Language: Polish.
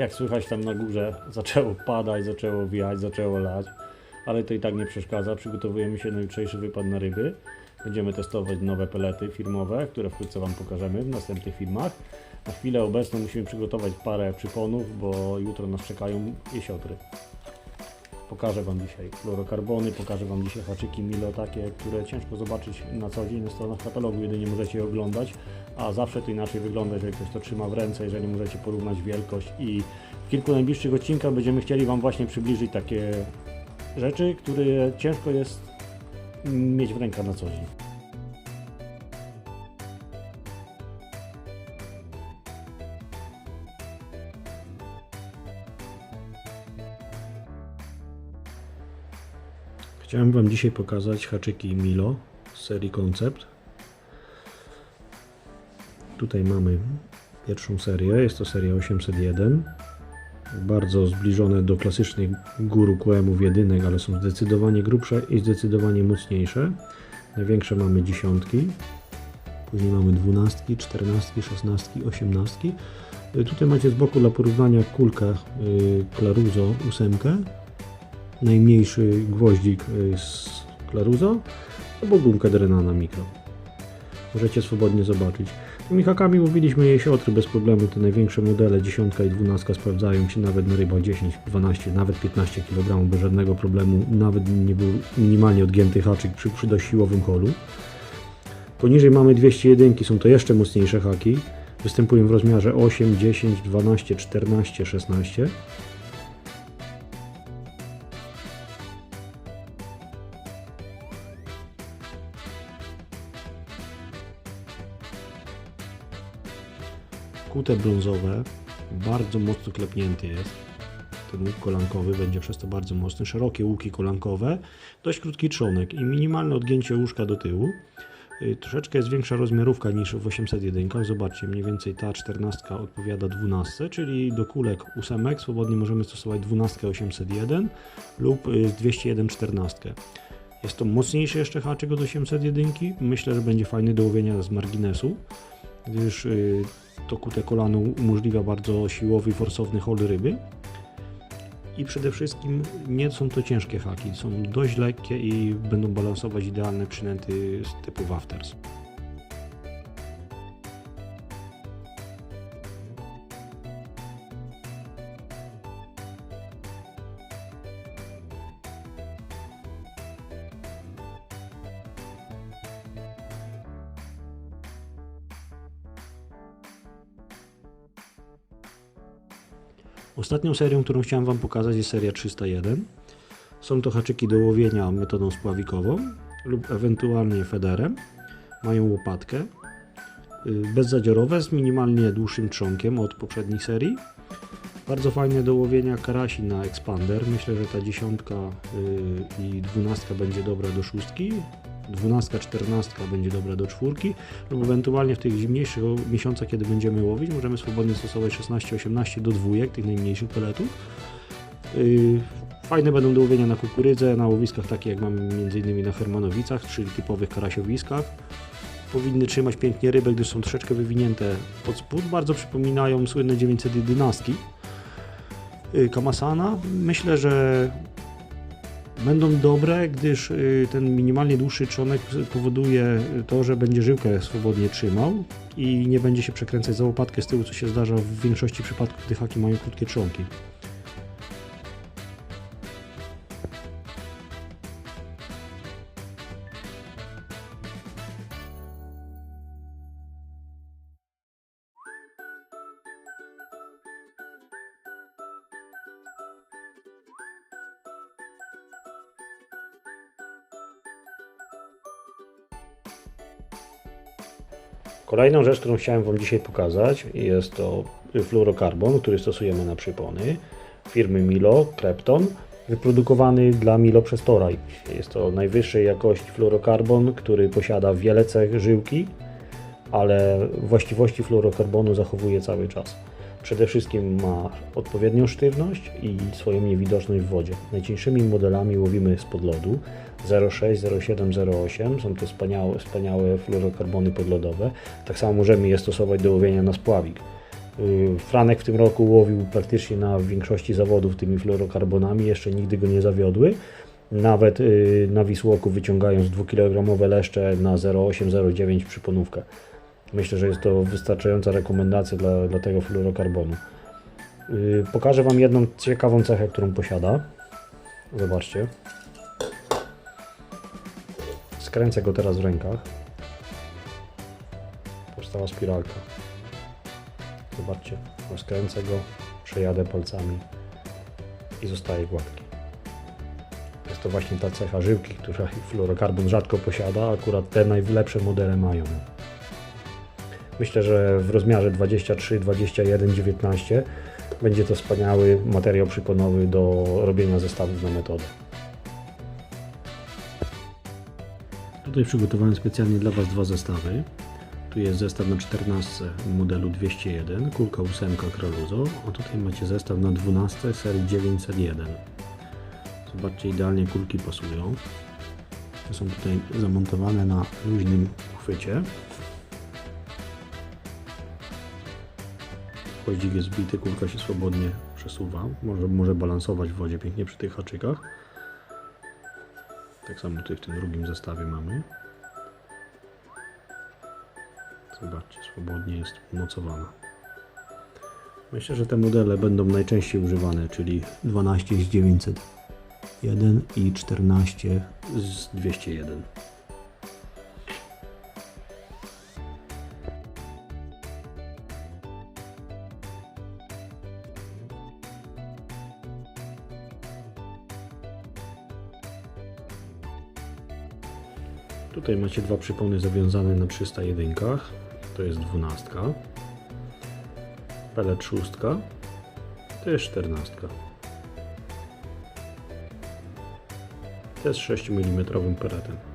Jak słychać tam na górze zaczęło padać, zaczęło wiać, zaczęło lać, ale to i tak nie przeszkadza. Przygotowujemy się na jutrzejszy wypad na ryby. Będziemy testować nowe pelety firmowe, które wkrótce Wam pokażemy w następnych filmach. Na chwilę obecną musimy przygotować parę przyponów, bo jutro nas czekają jesiotry. Pokażę Wam dzisiaj fluorokarbony, pokażę Wam dzisiaj haczyki Milo, takie, które ciężko zobaczyć na co dzień na stronach katalogu, jedynie możecie je oglądać, a zawsze to inaczej wygląda, jeżeli ktoś to trzyma w ręce, jeżeli możecie porównać wielkość i w kilku najbliższych odcinkach będziemy chcieli Wam właśnie przybliżyć takie rzeczy, które ciężko jest mieć w rękach na co dzień. Chciałem Wam dzisiaj pokazać haczyki Milo z serii Concept. Tutaj mamy pierwszą serię, jest to seria 801. Bardzo zbliżone do klasycznych gór QM-ów jedynek, ale są zdecydowanie grubsze i zdecydowanie mocniejsze. Największe mamy dziesiątki, później mamy dwunastki, czternastki, szesnastki, osiemnastki. Tutaj macie z boku dla porównania kulkę y, Claruzo 8 najmniejszy gwoździk y, z Claruzo albo gumkę Drenana Mikro. Możecie swobodnie zobaczyć. Tymi hakami mówiliśmy jesiotry bez problemu. Te największe modele 10 i 12 sprawdzają się nawet na rybach 10, 12, nawet 15 kg bez żadnego problemu. Nawet nie był minimalnie odgięty haczyk przy, przy dość holu. Poniżej mamy 201, są to jeszcze mocniejsze haki. Występują w rozmiarze 8, 10, 12, 14, 16. Kute brązowe, bardzo mocno klepnięty jest. Ten łuk kolankowy będzie przez to bardzo mocny. Szerokie łuki kolankowe, dość krótki trzonek i minimalne odgięcie łóżka do tyłu. Y, Troszeczkę jest większa rozmiarówka niż w 801. Zobaczcie, mniej więcej ta 14 odpowiada 12, czyli do kulek 8 swobodnie możemy stosować 12 801 lub y, 201 14. Jest to mocniejszy jeszcze haczyk od 801. Myślę, że będzie fajny do łowienia z marginesu, gdyż y, to kute kolano umożliwia bardzo siłowy forsowny hol ryby. I przede wszystkim nie są to ciężkie haki, są dość lekkie i będą balansować idealne przynęty z typu wafters. Ostatnią serią, którą chciałem Wam pokazać jest seria 301. Są to haczyki do łowienia metodą spławikową lub ewentualnie federem. Mają łopatkę y, bezzadziorowe z minimalnie dłuższym trzonkiem od poprzednich serii. Bardzo fajne do łowienia karasi na expander. Myślę, że ta dziesiątka y, i dwunastka będzie dobra do szóstki. Dwunastka, czternastka będzie dobra do czwórki lub ewentualnie w tych zimniejszych miesiącach, kiedy będziemy łowić, możemy swobodnie stosować 16-18 do dwójek, tych najmniejszych peletów. Yy, Fajne będą do łowienia na kukurydzę, na łowiskach takich jak mamy m.in. na Hermanowicach, czyli typowych karasiowiskach. Powinny trzymać pięknie rybę, gdyż są troszeczkę wywinięte pod spód. Bardzo przypominają słynne 911 yy, Kamasana. Myślę, że będą dobre, gdyż y, ten minimalnie dłuższy trzonek powoduje to, że będzie żyłkę swobodnie trzymał i nie będzie się przekręcać za łopatkę z tyłu, co się zdarza w większości przypadków, gdy haki mają krótkie trzonki. Kolejną rzecz, którą chciałem Wam dzisiaj pokazać jest to fluorokarbon, który stosujemy na przypony firmy Milo, Krepton, wyprodukowany dla Milo przez Toraj. Jest to najwyższej jakości fluorokarbon, który posiada wiele cech żyłki, ale właściwości fluorokarbonu zachowuje cały czas. Przede wszystkim ma odpowiednią sztywność i swoją niewidoczność w wodzie. Najcieńszymi modelami łowimy spod lodu 06, 07, 08. Są to wspaniałe, wspaniałe fluorokarbony podlodowe. Tak samo możemy je stosować do łowienia na spławik. Y, Franek w tym roku łowił praktycznie na większości zawodów tymi fluorokarbonami, jeszcze nigdy go nie zawiodły. Nawet y, na Wisłoku wyciągając 2-kilogramowe leszcze na 0,8-0,9 przyponówkę. Myślę, że jest to wystarczająca rekomendacja dla, dla tego fluorokarbonu. Y, Pokażę Wam jedną ciekawą cechę, którą posiada. Zobaczcie. Skręcę go teraz w rękach. Powstała spiralka. Zobaczcie, skręcę go, przejadę palcami i zostaje gładki. Jest to właśnie ta cecha żyłki, która fluorokarbon rzadko posiada, akurat te najlepsze modele mają. Myślę, że w rozmiarze 23, 21, 19 będzie to wspaniały materiał przyponowy do robienia zestawów na metodę. Tutaj przygotowałem specjalnie dla Was dwa zestawy. Tu jest zestaw na 14 modelu 201, kulka 8 Kraluzo, a tutaj macie zestaw na 12 serii 901. Zobaczcie, idealnie kulki pasują. Są tutaj zamontowane na luźnym uchwycie. Gwoździk jest zbity, kulka się swobodnie przesuwa. Może, może balansować w wodzie pięknie przy tych haczykach. Tak samo tutaj w tym drugim zestawie mamy. Zobaczcie, swobodnie jest umocowana. Myślę, że te modele będą najczęściej używane, czyli 12 z 901 i 14 z 201. Tutaj macie dwa przypony zawiązane na 301. To jest 12. Pelet 6. To jest 14. To jest 6 mm peletem.